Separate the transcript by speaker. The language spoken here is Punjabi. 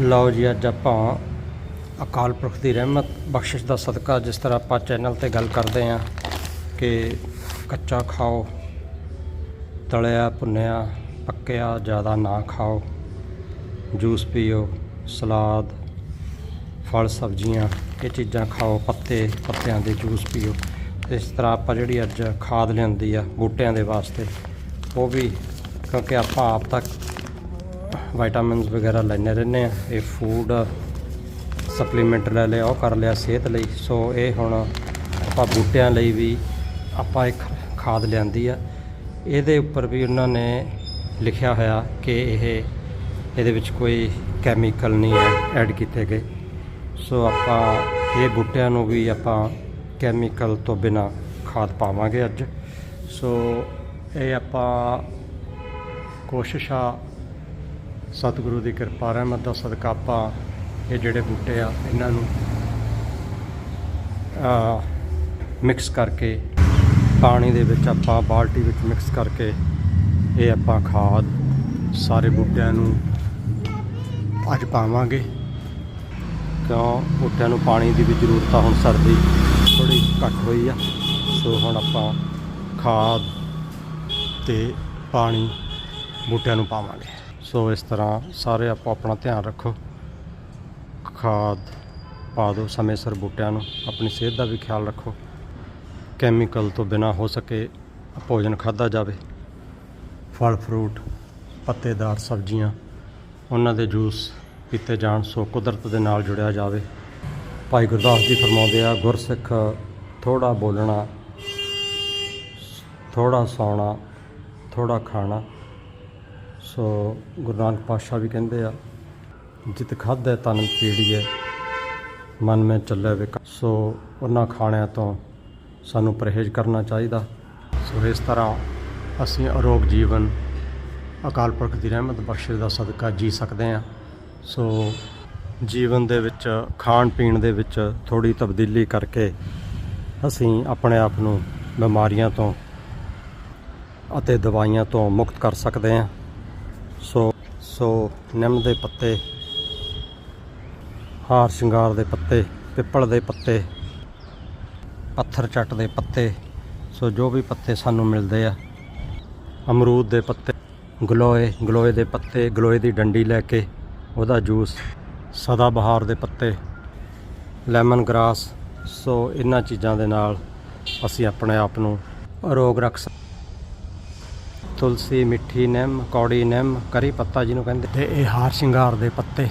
Speaker 1: ਲਓ ਜੀ, ਅੱਜ ਆਪਾਂ ਅਕਾਲ ਪੁਰਖ ਦੀ ਰਹਿਮਤ ਬਖਸ਼ਿਸ਼ ਦਾ ਸਦਕਾ, ਜਿਸ ਤਰ੍ਹਾਂ ਆਪਾਂ ਚੈਨਲ ਤੇ ਗੱਲ ਕਰਦੇ ਆਂ ਕਿ ਕੱਚਾ ਖਾਓ, ਤਲਿਆ, ਭੁੰਨਿਆ, ਪੱਕਿਆ, ਜ਼ਿਆਦਾ ਨਾ ਖਾਓ, ਜੂਸ ਪੀਓ, ਸਲਾਦ, ਫਲ, ਸਬਜ਼ੀਆਂ, ਇਹ ਚੀਜ਼ਾਂ ਖਾਓ, ਪੱਤੇ, ਪੱਤਿਆਂ ਦੇ ਜੂਸ ਪੀਓ। ਇਸ ਤਰ੍ਹਾਂ ਆਪਾਂ ਜਿਹੜੀ ਅੱਜ ਖਾਦ ਲਿਆਂਦੀ ਆ ਬੂਟਿਆਂ ਦੇ ਵਾਸਤੇ, ਉਹ ਵੀ ਕਿਉਂਕਿ ਆਪਾਂ ਆਪ ਤੱਕ ਵਿਟਾਮਿਨਸ ਵਗੈਰਾ ਲੈਣੇ ਰਹਿੰਦੇ ਆ। ਇਹ ਫੂਡ ਸਪਲੀਮੈਂਟ ਲੈ ਲਿਆ, ਉਹ ਕਰ ਲਿਆ ਸਿਹਤ ਲਈ। ਸੋ ਇਹ ਹੁਣ ਆਪਾਂ ਬੂਟਿਆਂ ਲਈ ਵੀ ਆਪਾਂ ਇੱਕ ਖਾਦ ਲਿਆਂਦੀ ਆ। ਇਹਦੇ ਉੱਪਰ ਵੀ ਉਹਨਾਂ ਨੇ ਲਿਖਿਆ ਹੋਇਆ ਕਿ ਇਹ, ਇਹਦੇ ਵਿੱਚ ਕੋਈ ਕੈਮੀਕਲ ਨਹੀਂ ਹੈ ਐਡ ਕੀਤੇ ਗਏ। ਸੋ ਆਪਾਂ ਇਹ ਬੂਟਿਆਂ ਨੂੰ ਵੀ ਆਪਾਂ ਕੈਮੀਕਲ ਤੋਂ ਬਿਨਾ ਖਾਦ ਪਾਵਾਂਗੇ ਅੱਜ। ਸੋ ਇਹ ਆਪਾਂ ਕੋਸ਼ਿਸ਼ ਆ ਸਤਿਗੁਰੂ ਦੀ ਕਿਰਪਾ, ਰਹਿਮਤ ਦਾ ਸਦਕਾ ਆਪਾਂ ਇਹ ਜਿਹੜੇ ਬੂਟੇ ਆ, ਇਹਨਾਂ ਨੂੰ ਆ ਮਿਕਸ ਕਰਕੇ, ਪਾਣੀ ਦੇ ਵਿੱਚ ਆਪਾਂ, ਬਾਲਟੀ ਵਿੱਚ ਮਿਕਸ ਕਰਕੇ ਇਹ ਆਪਾਂ ਖਾਦ ਸਾਰੇ ਬੂਟਿਆਂ ਨੂੰ ਅੱਜ ਪਾਵਾਂਗੇ। ਕਿਉਂ ਬੂਟਿਆਂ ਨੂੰ ਪਾਣੀ ਦੀ ਵੀ ਜ਼ਰੂਰਤ ਆ, ਹੁਣ ਸਰਦੀ ਥੋੜੀ ਘੱਟ ਹੋਈ ਆ, ਸੋ ਹੁਣ ਆਪਾਂ ਖਾਦ ਤੇ ਪਾਣੀ ਬੂਟਿਆਂ ਨੂੰ ਪਾਵਾਂਗੇ। ਸੋ ਇਸ ਤਰ੍ਹਾਂ ਸਾਰੇ ਆਪੋ ਆਪਣਾ ਧਿਆਨ ਰੱਖੋ। ਖਾਦ ਪਾ ਦਿਓ ਸਮੇਂ ਸਿਰ ਬੂਟਿਆਂ ਨੂੰ। ਆਪਣੀ ਸਿਹਤ ਦਾ ਵੀ ਖਿਆਲ ਰੱਖੋ। ਕੈਮੀਕਲ ਤੋਂ ਬਿਨਾ ਹੋ ਸਕੇ ਭੋਜਨ ਖਾਦਾ ਜਾਵੇ। ਫਲ ਫਰੂਟ ਪੱਤੇਦਾਰ ਸਬਜ਼ੀਆਂ, ਉਹਨਾਂ ਦੇ ਜੂਸ ਪੀਤੇ ਜਾਣ ਸੋ ਕੁਦਰਤ ਦੇ ਨਾਲ ਜੁੜਿਆ ਜਾਵੇ। ਭਾਈ ਗੁਰਦਾਸ ਜੀ ਫਰਮਾਉਂਦੇ ਆ, ਗੁਰਸਿੱਖ ਥੋੜਾ ਬੋਲਣਾ ਥੋੜਾ ਸੌਣਾ ਥੋੜਾ ਖਾਣਾ ਸੋ ਗੁਰੂ ਨਾਨਕ ਪਾਤਸ਼ਾਹ ਵੀ ਕਹਿੰਦੇ ਆ, ਜਿਤ ਖਾਧੈ ਤਨ ਪੀੜੀਏ, ਮਨ ਮੈਂ ਚੱਲੇ ਵਿਕ ਸੋ ਉਹਨਾਂ ਖਾਣਿਆਂ ਤੋਂ ਸਾਨੂੰ ਪਰਹੇਜ਼ ਕਰਨਾ ਚਾਹੀਦਾ। ਸੋ ਇਸ ਤਰ੍ਹਾਂ ਅਸੀਂ ਅਰੋਗ ਜੀਵਨ, ਅਕਾਲ ਪੁਰਖ ਦੀ ਰਹਿਮਤ ਬਖਸ਼ਿਸ਼ ਦਾ ਸਦਕਾ ਜੀ ਸਕਦੇ ਹਾਂ। ਸੋ ਜੀਵਨ ਦੇ ਵਿੱਚ ਖਾਣ ਪੀਣ ਦੇ ਵਿੱਚ ਥੋੜੀ ਤਬਦੀਲੀ ਕਰਕੇ ਅਸੀਂ ਆਪਣੇ ਆਪ ਨੂੰ ਬਿਮਾਰੀਆਂ ਤੋਂ ਅਤੇ ਦਵਾਈਆਂ ਤੋਂ ਮੁਕਤ ਕਰ ਸਕਦੇ ਹਾਂ। ਸੋ ਸੋ ਨਿੰਮ ਦੇ ਪੱਤੇ, ਹਾਰ ਸ਼ਿੰਗਾਰ ਦੇ ਪੱਤੇ, ਪਿੱਪਲ ਦੇ ਪੱਤੇ, ਪੱਥਰ ਚੱਟ ਦੇ ਪੱਤੇ, ਸੋ ਜੋ ਵੀ ਪੱਤੇ ਸਾਨੂੰ ਮਿਲਦੇ ਆ, ਅਮਰੂਦ ਦੇ ਪੱਤੇ, ਗਲੋਏ ਗਲੋਏ ਦੇ ਪੱਤੇ, ਗਲੋਏ ਦੀ ਡੰਡੀ ਲੈ ਕੇ, ਉਹਦਾ ਜੂਸ ਸਦਾ ਬਹਾਰ ਦੇ ਪੱਤੇ ਲੈਮਨ ਗ੍ਰਾਸ ਸੋ ਇਹਨਾਂ ਚੀਜ਼ਾਂ ਦੇ ਨਾਲ ਅਸੀਂ ਆਪਣੇ ਆਪ ਨੂੰ ਰੋਗ ਰੱਖ ਸਕ ਤੁਲਸੀ, ਮਿੱਠੀ ਨਿੰਮ, ਕੌੜੀ ਨਿੰਮ, ਕਰੀ ਪੱਤਾ ਜਿਹਨੂੰ ਕਹਿੰਦੇ। ਤੇ ਇਹ ਹਾਰ ਸ਼ਿੰਗਾਰ ਦੇ ਪੱਤੇ।